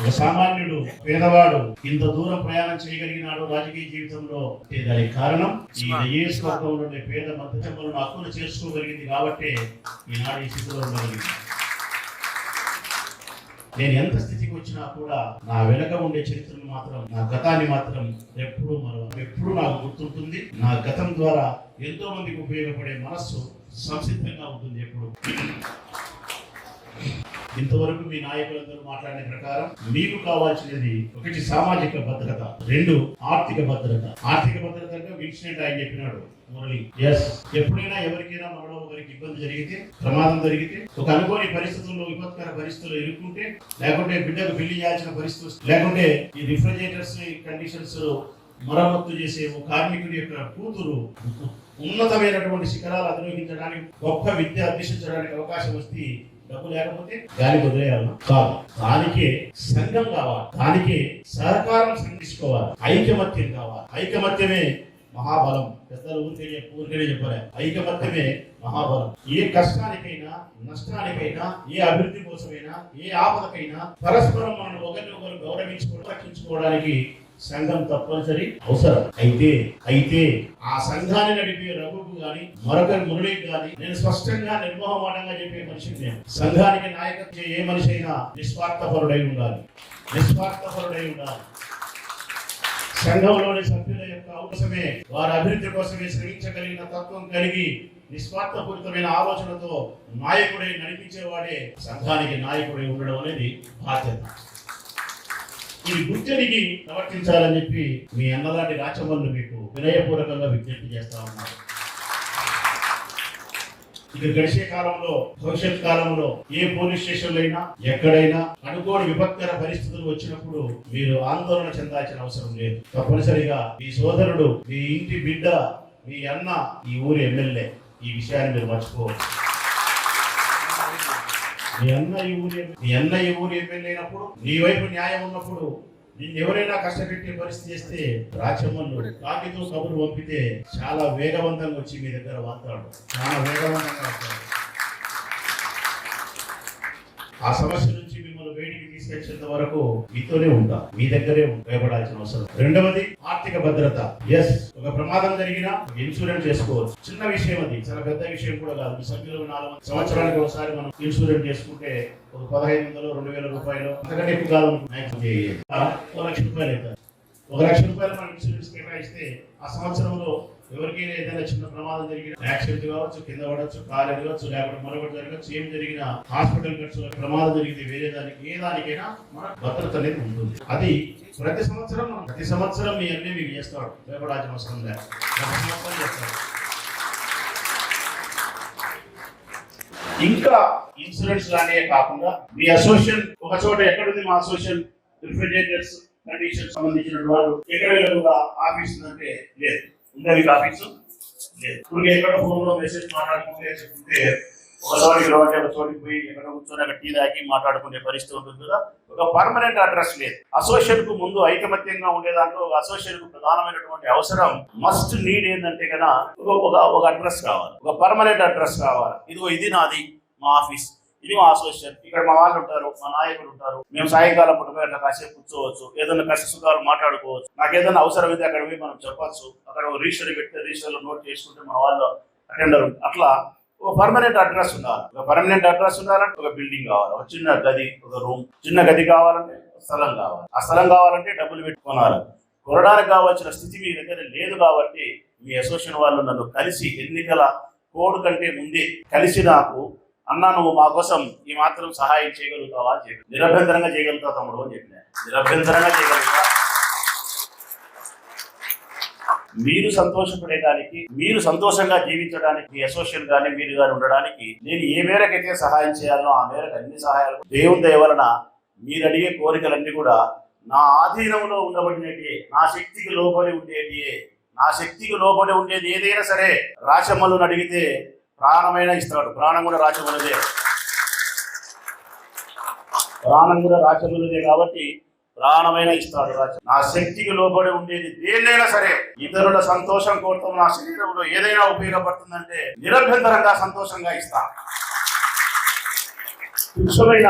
ఒక సామాన్యుడు పేదవాడు ఇంత దూరం ప్రయాణం చేయగలిగినాడు రాజకీయ జీవితంలో. దానికి కారణం ఈ నియోజకవర్గంలో ఉండే పేద మధ్యతములను హక్కులు చేసుకోగలిగింది కాబట్టి ఈనాడు ఈ స్థితిలో ఉండగలిగింది నేను ఎంత స్థితికి వచ్చినా కూడా నా వెనక ఉండే చరిత్రను మాత్రం నా గతాన్ని మాత్రం ఎప్పుడూ మరో ఎప్పుడూ నాకు గుర్తుంటుంది. నా గతం ద్వారా ఎంతో మందికి ఉపయోగపడే మనస్సు సంసిద్ధంగా ఉంటుంది ఎప్పుడు. ఇంతవరకు మీ నాయకులందరూ మాట్లాడిన ప్రకారం మీకు కావాల్సినది ఒకటి సామాజిక భద్రత రెండు ఆర్థిక భద్రత. ఆర్థిక భద్రత అంటే విన్సిడెంట్ ఆయన చెప్పినాడు. మురళి ఎస్ ఎప్పుడైనా ఎవరికైనా మనలో ఒకరికి ఇబ్బంది జరిగితే ప్రమాదం జరిగితే ఒక అనుకోని పరిస్థితుల్లో విపత్కర పరిస్థితుల్లో ఇరుక్కుంటే లేకుంటే బిడ్డకు పెళ్ళి చేయాల్సిన పరిస్థితులు లేకుంటే ఈ రిఫ్రిజరేటర్స్ కండిషన్స్ మరమ్మత్తు చేసే ఓ కార్మికుడి యొక్క కూతురు ఉన్నతమైనటువంటి శిఖరాలు అధిరోహించడానికి గొప్ప విద్య అభ్యసించడానికి అవకాశం వస్తే డబ్బు లేకపోతే గాలి వదిలేయాలన్నా కాదు. దానికి సంఘం కావాలి. దానికి సహకారం సంఘించుకోవాలి ఐకమత్యం కావాలి. ఐకమత్యమే మహాబలం. పెద్దలు ఊరికే ఊరికే చెప్పారు ఐకమత్యమే మహాబలం. ఏ కష్టానికైనా నష్టానికైనా ఏ అభివృద్ధి కోసమైనా ఏ ఆపదకైనా పరస్పరం మనం ఒకరిని ఒకరు గౌరవించుకో రక్షించుకోవడానికి సంఘం తప్పనిసరి అవసరం. అయితే అయితే ఆ సంఘాన్ని నడిపే రఘుకు గాని మరొక మురళికి గాని నేను స్పష్టంగా నిర్మోహమాటంగా చెప్పే మనిషిని నేను. సంఘానికి నాయకత్వం ఏ మనిషి అయినా నిస్వార్థపరుడై ఉండాలి. నిస్వార్థపరుడై ఉండాలి. సంఘంలోని సభ్యుల యొక్క అవసరమే వారి అభివృద్ధి కోసమే శ్రమించగలిగిన తత్వం కలిగి నిస్వార్థపూరితమైన ఆలోచనతో నాయకుడై నడిపించేవాడే సంఘానికి నాయకుడై ఉండడం అనేది బాధ్యత. ఈ గుర్తెరిగి ప్రవర్తించాలని చెప్పి మీ అన్నలాంటి రాచమల్లు మీకు వినయపూర్వకంగా విజ్ఞప్తి చేస్తా ఉన్నారు. ఇక గడిచే కాలంలో భవిష్యత్ కాలంలో ఏ పోలీస్ స్టేషన్లో అయినా ఎక్కడైనా అనుకోని విపత్కర పరిస్థితులు వచ్చినప్పుడు మీరు ఆందోళన చెందాల్సిన అవసరం లేదు. తప్పనిసరిగా మీ సోదరుడు మీ ఇంటి బిడ్డ మీ అన్న ఈ ఊరి ఎమ్మెల్యే ఈ విషయాన్ని మీరు మర్చిపోవచ్చు నీ అన్న ఈ ఊరి అన్న ఈ ఊరు ఎమ్మెల్యే అయినప్పుడు నీ వైపు న్యాయం ఉన్నప్పుడు నిన్ను ఎవరైనా కష్టపెట్టే పరిస్థితి చేస్తే రాచమ్మను కాకితో కబురు పంపితే చాలా వేగవంతంగా వచ్చి మీ దగ్గర వాతాడు చాలా వేగవంతంగా ఆ సమస్య బయటికి తీసుకొచ్చేంత వరకు మీతోనే ఉంటా. మీ దగ్గరే భయపడాల్సిన అవసరం రెండవది ఆర్థిక భద్రత. ఎస్ ఒక ప్రమాదం జరిగినా ఇన్సూరెన్స్ చేసుకోవచ్చు. చిన్న విషయం అది. చాలా పెద్ద విషయం కూడా కాదు. మీ సభ్యులు నాలుగు సంవత్సరానికి ఒకసారి మనం ఇన్సూరెన్స్ చేసుకుంటే ఒక పదహైదు వందలు రెండు వేల రూపాయలు అంతకంటే ఎక్కువ కాదు ఒక లక్ష రూపాయలు అవుతారు ఒక లక్ష రూపాయలు మనం ఇన్సూరెన్స్ కేటాయిస్తే ఆ సంవత్సరంలో ఎవరికైనా ఏదైనా చిన్న ప్రమాదం జరిగిన యాక్సిడెంట్ కావచ్చు కింద పడవచ్చు కాలు ఎరగవచ్చు లేకపోతే మరొకటి జరగచ్చు ఏం జరిగినా హాస్పిటల్ ఖర్చు ప్రమాదం జరిగింది వేరే దానికి ఏ దానికైనా మన భద్రత అనేది ఉంటుంది. అది ప్రతి సంవత్సరం మనం ప్రతి సంవత్సరం మీ అన్ని మీకు చేస్తాడు భయపడాల్సిన అవసరం లేదు సంవత్సరం చేస్తాడు ఇంకా ఇన్సూరెన్స్ లానే కాకుండా మీ అసోసియేషన్ ఒక చోట ఎక్కడుంది మా అసోసియేషన్? రిఫ్రిజిరేటర్స్ కండిషన్ సంబంధించిన వాళ్ళు. ఎక్కడ కూడా ఆఫీస్ అంటే లేదు. ఇంకా మీకు ఆఫీసు లేదు. ఇప్పుడు ఎక్కడ ఫోన్లో మెసేజ్ మాట్లాడుకుంటే చెప్తే ఒక ఇరవై చోటికి పోయి ఎక్కడ కూర్చొని అక్కడ టీ తాగి మాట్లాడుకునే పరిస్థితి ఉంటుంది కదా. ఒక పర్మనెంట్ అడ్రస్ లేదు. అసోసియేషన్కు ముందు ఐకమత్యంగా ఉండే దాంట్లో ఒక అసోసియేషన్కు ప్రధానమైనటువంటి అవసరం మస్ట్ నీడ్ ఏంటంటే కదా ఒక ఒక- ఒక అడ్రస్ కావాలి. ఒక పర్మనెంట్ అడ్రస్ కావాలి. ఇదిగో ఇది నాది మా ఆఫీస్ ఇది మా అసోసియేషన్ ఇక్కడ మా వాళ్ళు ఉంటారు మా నాయకులు ఉంటారు. మేము సాయంకాలం పూట అట్లా కాసేపు కూర్చోవచ్చు. ఏదైనా కష్ట సుఖాలు మాట్లాడుకోవచ్చు. నాకు ఏదైనా అవసరం అయితే అక్కడ పోయి మనం చెప్పచ్చు. అక్కడ రిజిస్టర్ పెడితే రిజిస్టర్ నోట్ చేసుకుంటే మన వాళ్ళు అటెండర్ అట్లా ఒక పర్మనెంట్ అడ్రస్ ఉండాలి. ఒక పర్మనెంట్ అడ్రస్ ఉండాలంటే ఒక బిల్డింగ్ కావాలి. ఒక చిన్న గది ఒక రూమ్ చిన్న గది కావాలంటే స్థలం కావాలి. ఆ స్థలం కావాలంటే డబ్బులు పెట్టుకోవాలి కొనడానికి కావాల్సిన స్థితి మీ దగ్గర లేదు కాబట్టి మీ అసోసియేషన్ వాళ్ళు నన్ను కలిసి ఎన్నికల కోడ్ కంటే ముందే కలిసి నాకు అన్నా నువ్వు మా కోసం ఈ మాత్రం సహాయం చేయగలుగుతావా? అని చెప్పి నిరభ్యంతరంగా చేయగలుగుతావు తమ్ముడు అని చెప్పిన. నిరభ్యంతరంగా చేయగలుగుతా మీరు సంతోషపడేదానికి మీరు సంతోషంగా జీవించడానికి మీ అసోసియేషన్ మీరు కానీ ఉండడానికి నేను ఏ మేరకైతే సహాయం చేయాలో ఆ మేరకు అన్ని సహాయాలు దేవుని దయ వలన మీరు అడిగే కోరికలన్నీ కూడా నా ఆధీనంలో ఉండబడినటి నా శక్తికి లోబడి ఉండేది నా శక్తికి లోబడి ఉండేది ఏదైనా సరే రాశమ్మలను అడిగితే ప్రాణమైనా ఇస్తాడు ప్రాణం కూడా రాచమ్మలదే ప్రాణం కూడా రాచమ్మలదే కాబట్టి ప్రాణమైన ఇస్తాడు రాజు. నా శక్తికి లోబడి ఉండేది దేన్నైనా సరే ఇతరుల సంతోషం కోసం నా శరీరంలో ఏదైనా ఉపయోగపడుతుందంటే నిరభ్యంతరంగా సంతోషంగా ఇస్తా. తుచ్చమైన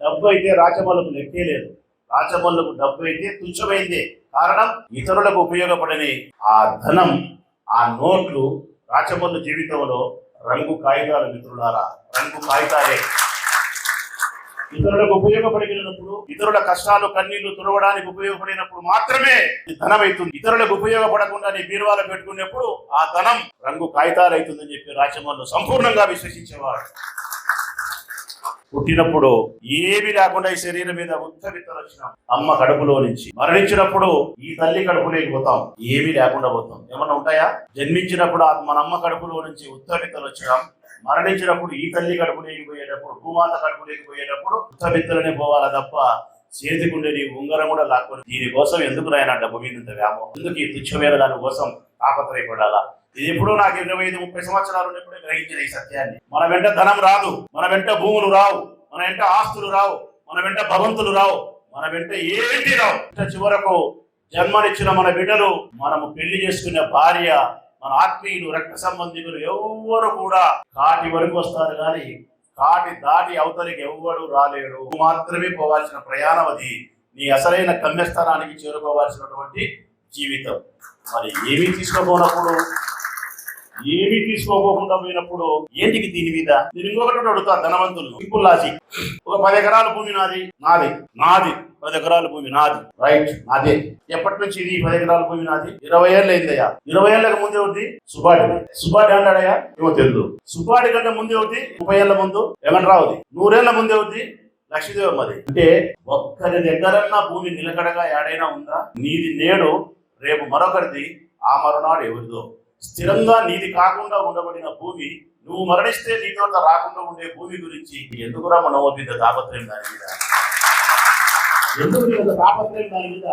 డబ్బు అయితే రాచమల్లకు లెక్కే లేదు. రాచమల్లకు డబ్బు అయితే తుచ్చమైందే. కారణం ఇతరులకు ఉపయోగపడని ఆ ధనం ఆ నోట్లు రాచమల్లు జీవితంలో రంగు కాగితాలు మిత్రులారా రంగు కాగితాలే. ఇతరులకు ఉపయోగపడినప్పుడు ఇతరుల కష్టాలు కన్నీళ్ళు తురవడానికి ఉపయోగపడినప్పుడు మాత్రమే ధనమవుతుంది ఇతరులకు ఉపయోగపడకుండా నీ బీరువాలో పెట్టుకున్నప్పుడు ఆ ధనం రంగు కాగితాలు అవుతుందని చెప్పి రాచమల్లు సంపూర్ణంగా విశ్వసించేవాడు. పుట్టినప్పుడు ఏమీ లేకుండా ఈ శరీరం మీద ఉత్తరితలు వచ్చినాం. అమ్మ కడుపులో నుంచి. మరణించినప్పుడు ఈ తల్లి కడుపులోకి పోతాం. ఏమీ లేకుండా పోతాం. ఏమన్నా ఉంటాయా? జన్మించినప్పుడు మన అమ్మ కడుపులో నుంచి ఉత్తరితలు వచ్చినాం. మరణించినప్పుడు ఈ తల్లి కడుపులోకి పోయేటప్పుడు భూమాత కడుపులోకి పోయేటప్పుడు ఉత్తరితలనే పోవాలా తప్ప చేతికుండే నీ ఉంగరం కూడా లాక్కొని దీనికోసం ఎందుకు నాయన డబ్బు మీద వ్యామోహం? ఎందుకు ఈ తుచ్చమైన దాని కోసం తాపత్రయపడాలా? ఇది ఎప్పుడూ నాకు ఇరవై ఐదు ముప్పై సంవత్సరాలు ఉన్నప్పుడే గ్రహించిన ఈ సత్యాన్ని. మన వెంట ధనం రాదు మన వెంట భూములు రావు మన వెంట ఆస్తులు రావు మన వెంట భవంతులు రావు మన వెంట ఏంటి రావు. చివరకు జన్మనిచ్చిన మన బిడ్డలు మనము పెళ్ళి చేసుకునే భార్య మన ఆత్మీయులు రక్త సంబంధికులు ఎవ్వరు కూడా కాటి వరకు వస్తారు కానీ కాటి దాటి అవతలికి ఎవ్వడు రాలేడు. మాత్రమే పోవాల్సిన ప్రయాణం అది. నీ అసలైన గమ్యస్థానానికి చేరుకోవాల్సినటువంటి జీవితం. మరి ఏమీ తీసుకోపోనప్పుడు? ఏమి తీసుకోకుండా పోయినప్పుడు ఏంటికి దీని మీద? నేను ఇంకొకటి అడుగుతా ధనవంతులు. సింపుల్ లాజిక్ ఒక పది ఎకరాల భూమి నాది. నాది. నాది. పది ఎకరాల భూమి నాది. రైట్ నాదే. ఎప్పటి నుంచి ఇది పది ఎకరాల భూమి నాది? ఇరవై ఏళ్ళు అయిందయ్యా ఇరవై ఏళ్ళకి ముందే ఉంది సుబ్బాడి సుబ్బాడి అంటాడయ్యా? ఏమో తెలుదు. సుబాటి కంటే ముందే ఉంది ముప్పై ఏళ్ళ ముందు రావుది నూరేళ్ళ ముందే ఉంది లక్ష్మీదేవమ్మది అంటే ఒక్కరి దగ్గరన్నా భూమి నిలకడగా ఏడైనా ఉందా? నీది నేడు రేపు మరొకరిది ఆ మరునాడు ఎవరిదో. స్థిరంగా నీది కాకుండా ఉండబడిన భూమి నువ్వు మరణిస్తే నీతో రాకుండా ఉండే భూమి గురించి ఎందుకురా మనోభిత తాపత్రయం దాని మీద? ఎందుకు తాపత్రయం దాని మీద?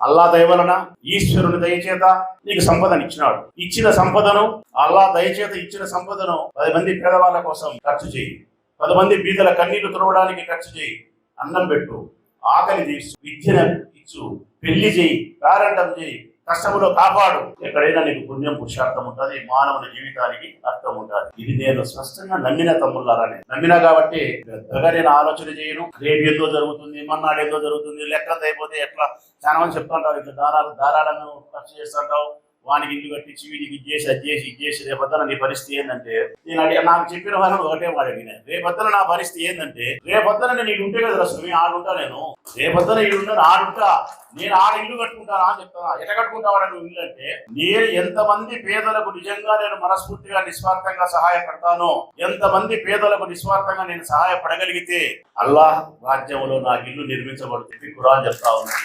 అల్లా దయవలన ఈశ్వరుని దయచేత నీకు సంపదను ఇచ్చినాడు. ఇచ్చిన సంపదను అల్లా దయచేత ఇచ్చిన సంపదను పది మంది పేదవాళ్ళ కోసం ఖర్చు చేయి. పది మంది బీదల కన్నీళ్ళు తుడవడానికి ఖర్చు చేయి. అన్నం పెట్టు ఆకలి తీసు విద్యను ఇచ్చు పెళ్ళి చేయి పేరంటం చేయి. కష్టములో కాపాడు. ఎక్కడైనా నీకు పుణ్యం పురుషార్థం ఉంటుంది మానవుని జీవితానికి అర్థం ఉంటుంది. ఇది నేను స్పష్టంగా నమ్మిన తమ్ముళ్ళారని నమ్మిన కాబట్టి పెద్దగా నేను ఆలోచన చేయను రేపు ఏదో జరుగుతుంది మన్నాడు ఏదో జరుగుతుంది లెక్క అయిపోతే ఎట్లా? చాలా మంది చెప్తుంటారు ఇట్లా దారాలు దారాలను ఖర్చు చేస్తుంటావు వానికి ఇల్లు కట్టించి వీడికి ఇది చేసి అది చేసి ఇది చేసి రేపొద్దున నీ పరిస్థితి ఏంటంటే నేను అడిగి నాకు చెప్పిన వాళ్ళు ఒకటే వాడు అడిగిన రేపొద్దున నా పరిస్థితి ఏంటంటే రేపొద్దున నేను ఇల్లు ఉంటే కదా రసం ఆడుంటా నేను. రేపొద్దున ఇల్లు ఉంటాను ఆడుంటా నేను ఆడ ఇల్లు కట్టుకుంటానా అని చెప్తానా ఎట కట్టుకుంటావా నువ్వు ఇల్లు అంటే నేను ఎంతమంది పేదలకు నిజంగా నేను మనస్ఫూర్తిగా నిస్వార్థంగా సహాయపడతానో ఎంతమంది పేదలకు నిస్వార్థంగా నేను సహాయపడగలిగితే అల్లాహ్ రాజ్యంలో నా ఇల్లు నిర్మించబడుతుంది. ఖురాన్ చెప్తా ఉంది.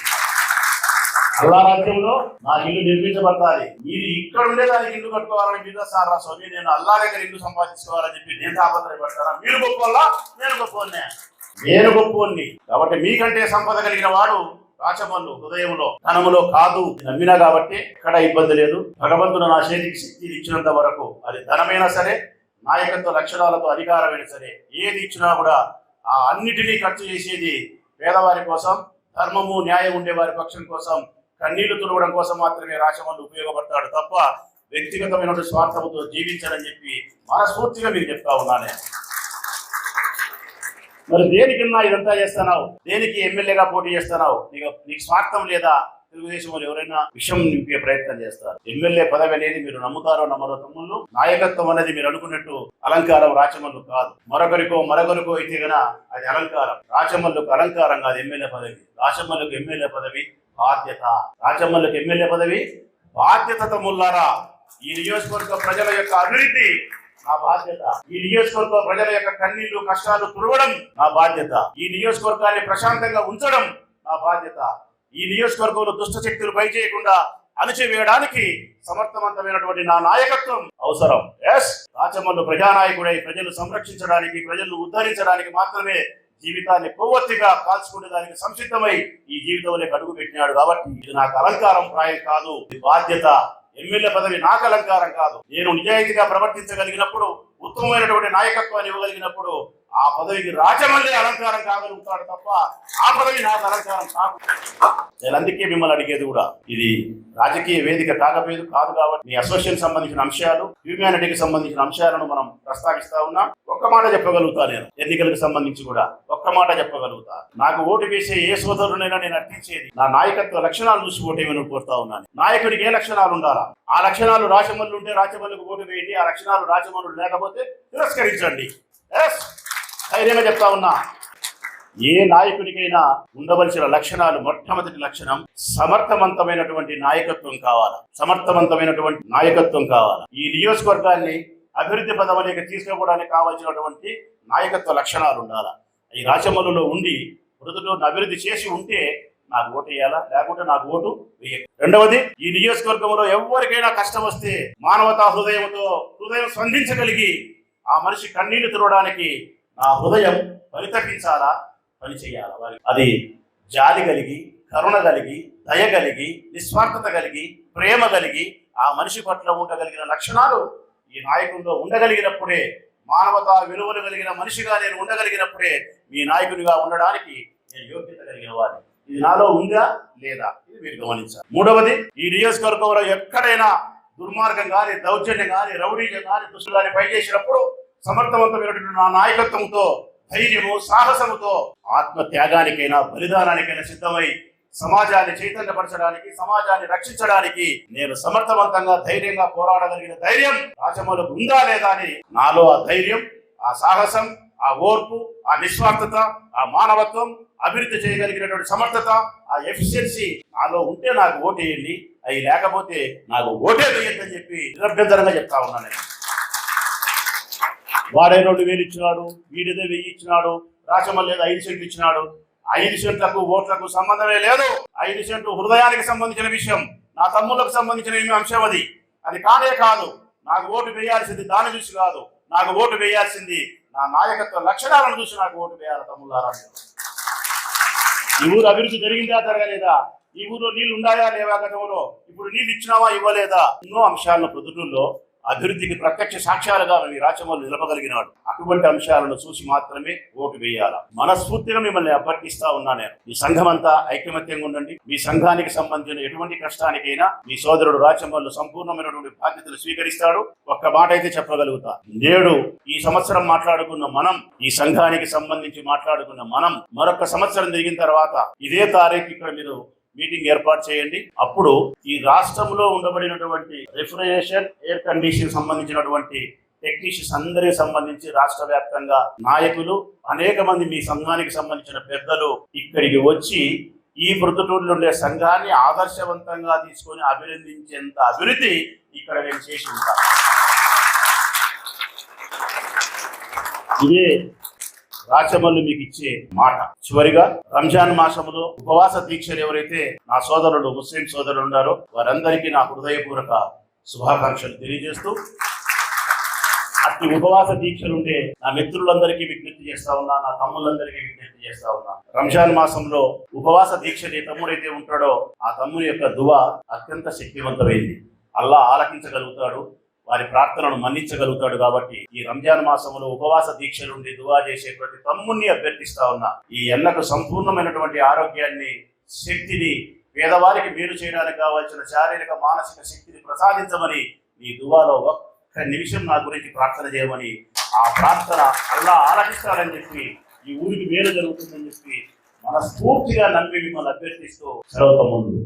అల్లా రాజ్యంలో నా ఇల్లు నిర్మించబడాలి మీరు ఇక్కడ ఉండే దానికి ఇల్లు కట్టుకోవాలని మీద సారా స్వామి. నేను అల్లా దగ్గర ఇల్లు సంపాదించుకోవాలని చెప్పి నేను తాపత్రయపడతానా మీరు గొప్ప నేను గొప్ప నేను గొప్పవాణ్ణి కాబట్టి మీకంటే సంపద కలిగిన వాడు రాచమల్లు హృదయంలో ధనములో కాదు. నమ్మినా కాబట్టి ఎక్కడ ఇబ్బంది లేదు. భగవంతుడు నా చేతికి శక్తిని ఇచ్చినంత వరకు అది ధనమైనా సరే నాయకత్వ లక్షణాలతో అధికారమైనా సరే ఏది ఇచ్చినా కూడా ఆ అన్నిటినీ ఖర్చు చేసేది పేదవారి కోసం ధర్మము న్యాయం ఉండే వారి పక్షం కోసం కన్నీళ్ళు తుడవడం కోసం మాత్రమే రాచమల్లు ఉపయోగపడతాడు తప్ప వ్యక్తిగతమైన స్వార్థంతో జీవించాలని చెప్పి మనస్ఫూర్తిగా మీకు చెప్తా ఉన్నాను. మరి దేనికన్నా ఇదంతా చేస్తున్నావు? దేనికి ఎమ్మెల్యేగా పోటీ చేస్తున్నావు? నీకు నీకు స్వార్థం లేదా? తెలుగుదేశం వాళ్ళు ఎవరైనా విషయం నింపే ప్రయత్నం చేస్తారు. ఎమ్మెల్యే పదవి అనేది మీరు నమ్ముతారో నమ్మరో తమ్ముళ్ళు నాయకత్వం అనేది మీరు అనుకున్నట్టు అలంకారం రాచమల్లు కాదు. మరొకరికో మరొకరికో అయితే గన అది అలంకారం. రాచమల్లుకు అలంకారం కాదు ఎమ్మెల్యే పదవి. రాచమల్లుకు ఎమ్మెల్యే పదవి బాధ్యత. రాజమ్మలకు ఎమ్మెల్యే పదవి. బాధ్యత తమ్ముళ్ళారా ఈ నియోజకవర్గ ప్రజల యొక్క అభివృద్ధి నా బాధ్యత. ఈ నియోజకవర్గ ప్రజల యొక్క కన్నీళ్ళు కష్టాలు తుడవడం నా బాధ్యత. ఈ నియోజకవర్గాన్ని ప్రశాంతంగా ఉంచడం నా బాధ్యత. ఈ నియోజకవర్గంలో దుష్ట శక్తులు పై చేయకుండా అణచివేయడానికి సమర్థవంతమైనటువంటి నా నాయకత్వం అవసరం. ఎస్ రాచమల్లు ప్రజానాయకుడై ప్రజలు సంరక్షించడానికి ప్రజలను ఉద్ధరించడానికి మాత్రమే జీవితాన్ని కొవ్వొత్తిగా కాల్చుకునే దానికి సంసిద్ధమై ఈ జీవితంలోకి అడుగు పెట్టినాడు కాబట్టి ఇది నాకు అలంకారం ప్రాయం కాదు ఇది బాధ్యత. ఎమ్మెల్యే పదవి నాకు అలంకారం కాదు. నేను నిజాయితీగా ప్రవర్తించగలిగినప్పుడు ఉత్తమమైనటువంటి నాయకత్వాన్ని ఇవ్వగలిగినప్పుడు ఆ పదవికి రాజమల్లే అలంకారం కాగలుగుతాడు తప్ప ఆ పదవి నాకు అలంకారం కాదు. నేను అందుకే మిమ్మల్ని అడిగేది కూడా ఇది రాజకీయ వేదిక కాకపోయేది కాదు కాబట్టి మీ అసోసియేషన్ సంబంధించిన అంశాలు హ్యూమానిటీకి సంబంధించిన అంశాలను మనం ప్రస్తావిస్తా ఉన్నాం ఒక్క మాట చెప్పగలుగుతా నేను. ఎన్నికలకు సంబంధించి కూడా ఒక్క మాట చెప్పగలుగుతా. నాకు ఓటు వేసే ఏ సోదరునైనా నేను అర్థించేది నా నాయకత్వ లక్షణాలు చూసి ఓటేమని కోరుతా ఉన్నాను నాయకుడికి ఏ లక్షణాలు ఉండాలా? ఆ లక్షణాలు రాజమల్లు ఉంటే రాజమల్లికి ఓటు వేయండి ఆ లక్షణాలు రాజమల్లు లేకపోతే తిరస్కరించండి. ఎస్ ధైర్యంగా చెప్తా ఉన్నా ఏ నాయకునికైనా ఉండవలసిన లక్షణాలు మొట్టమొదటి లక్షణం సమర్థవంతమైనటువంటి నాయకత్వం కావాలా? సమర్థవంతమైనటువంటి నాయకత్వం కావాలా? ఈ నియోజకవర్గాన్ని అభివృద్ధి పదవలేక తీసుకుపోవడానికి కావాల్సినటువంటి నాయకత్వ లక్షణాలు ఉండాలి? ఈ రాజమల్లులో ఉండి మృదులను అభివృద్ధి చేసి ఉంటే నాకు ఓటు వేయాలా? లేకుంటే నాకు ఓటు వేయ రెండవది ఈ నియోజకవర్గంలో ఎవరికైనా కష్టం వస్తే మానవతా హృదయంతో హృదయం స్పందించగలిగి ఆ మనిషి కన్నీళ్ళు తిరగడానికి నా హృదయం పరితపించాలా పని చేయాలా. వారి అది జాలి కలిగి కరుణ కలిగి దయ కలిగి నిస్వార్థత కలిగి ప్రేమ కలిగి ఆ మనిషి పట్ల ఉండగలిగిన లక్షణాలు ఈ నాయకుల్లో ఉండగలిగినప్పుడే మానవతా విలువలు కలిగిన మనిషిగా నేను ఉండగలిగినప్పుడే మీ నాయకునిగా ఉండడానికి నేను యోగ్యత కలిగిన వాడిని. ఇది నాలో ఉందా లేదా ఇది మీరు గమనించాలి. మూడవది ఈ నియోజకవర్గంలో ఎక్కడైనా దుర్మార్గం కానీ దౌర్జన్యం కానీ రౌడీజం కానీ దుస్తులు కానీ పనిచేసినప్పుడు సమర్థవంతమైనటువంటి నా నాయకత్వంతో ధైర్యము సాహసముతో ఆత్మ త్యాగానికైనా బలిదానానికైనా సిద్ధమై సమాజాన్ని చైతన్యపరచడానికి సమాజాన్ని రక్షించడానికి నేను సమర్థవంతంగా ధైర్యంగా పోరాడగలిగిన ధైర్యం రాజమౌళికి ఉందా లేదా అని నాలో ఆ ధైర్యం ఆ సాహసం ఆ ఓర్పు ఆ నిస్వార్థత ఆ మానవత్వం అభివృద్ధి చేయగలిగినటువంటి సమర్థత ఆ ఎఫిషియన్సీ నాలో ఉంటే నాకు ఓటేయండి అవి లేకపోతే నాకు ఓటే వేయద్దని చెప్పి నిరభ్యంతరంగా చెప్తా ఉన్నాను నేను. వాడే రెండు వేలు ఇచ్చినాడు వీడిదే వెయ్యి ఇచ్చినాడు రాచమల్లి ఐదు సెంట్లు ఇచ్చినాడు. ఐదు సెంట్లకు ఓట్లకు సంబంధమే లేదు. ఐదు సెంట్లు హృదయానికి సంబంధించిన విషయం నా తమ్ముళ్ళకు సంబంధించిన ఏమి అంశం అది. అది కానే కాదు. నాకు ఓటు వేయాల్సింది దాన్ని చూసి కాదు. నాకు ఓటు వేయాల్సింది నా నాయకత్వ లక్షణాలను చూసి నాకు ఓటు వేయాలి తమ్ముళ్ళారా ఈ ఊరు అభివృద్ధి జరిగిందా జరగలేదా? ఈ ఊరిలో నీళ్ళు ఉన్నాయా లేవా గతంలో? ఇప్పుడు నీళ్ళు ఇచ్చినావా ఇవ్వలేదా? ఎన్నో అంశాలను పొద్దుటూరులో అభివృద్ధికి ప్రత్యక్ష సాక్ష్యాలుగా ఈ రాచమల్లు నిలపగలిగినాడు. అటువంటి అంశాలను చూసి మాత్రమే ఓటు వేయాల? మనస్ఫూర్తిగా మిమ్మల్ని అభ్యర్థిస్తా ఉన్నా నేను. మీ సంఘం అంతా ఐకమత్యంగా ఉండండి. మీ సంఘానికి సంబంధించిన ఎటువంటి కష్టానికైనా మీ సోదరుడు రాచమల్లు సంపూర్ణమైనటువంటి బాధ్యతలు స్వీకరిస్తాడు. ఒక్క మాట అయితే చెప్పగలుగుతా. నేడు ఈ సంవత్సరం మాట్లాడుకున్న మనం ఈ సంఘానికి సంబంధించి మాట్లాడుకున్న మనం మరొక సంవత్సరం జరిగిన తర్వాత ఇదే తారీఖు ఇక్కడ మీరు మీటింగ్ ఏర్పాటు చేయండి. అప్పుడు ఈ రాష్ట్రంలో ఉండబడినటువంటి రిఫ్రిజరేషన్ ఎయిర్ కండిషన్ సంబంధించినటువంటి టెక్నీషియన్స్ అందరికి సంబంధించి రాష్ట్ర వ్యాప్తంగా నాయకులు అనేక మంది మీ సంఘానికి సంబంధించిన పెద్దలు ఇక్కడికి వచ్చి ఈ ప్రొద్దుటూరులో ఉండే సంఘాన్ని ఆదర్శవంతంగా తీసుకొని అభినందించేంత అభివృద్ధి ఇక్కడ నేను చేసి ఉంటాను. ఇదే రాచమల్లు మీకు ఇచ్చే మాట. చివరిగా రంజాన్ మాసములో ఉపవాస దీక్షలు ఎవరైతే నా సోదరులు ముస్లిం సోదరులు ఉన్నారో వారందరికీ నా హృదయపూర్వక శుభాకాంక్షలు తెలియజేస్తూ అతి ఉపవాస దీక్షలుండే నా మిత్రులందరికీ విజ్ఞప్తి చేస్తా ఉన్నా నా తమ్ములందరికీ విజ్ఞప్తి చేస్తా ఉన్నా. రంజాన్ మాసంలో ఉపవాస దీక్షలు ఏ తమ్ముడైతే ఉంటాడో ఆ తమ్ముని యొక్క దువ అత్యంత శక్తివంతమైంది. అల్లా ఆలకించగలుగుతాడు. వారి ప్రార్థనను మన్నించగలుగుతాడు కాబట్టి ఈ రంజాన్ మాసంలో ఉపవాస దీక్ష నుండి దువా చేసే ప్రతి తమ్ముణ్ణి అభ్యర్థిస్తా ఉన్నా. ఈ ఎన్నకు సంపూర్ణమైనటువంటి ఆరోగ్యాన్ని శక్తిని పేదవారికి మేలు చేయడానికి కావాల్సిన శారీరక మానసిక శక్తిని ప్రసాదించమని ఈ దువాలో ఒక్క నిమిషం నా గురించి ప్రార్థన చేయమని ఆ ప్రార్థన అల్లా ఆలకిస్తారని చెప్పి ఈ ఊరికి మేలు జరుగుతుందని చెప్పి మనస్ఫూర్తిగా నమ్మి మిమ్మల్ని అభ్యర్థిస్తూ సెలవు ముందు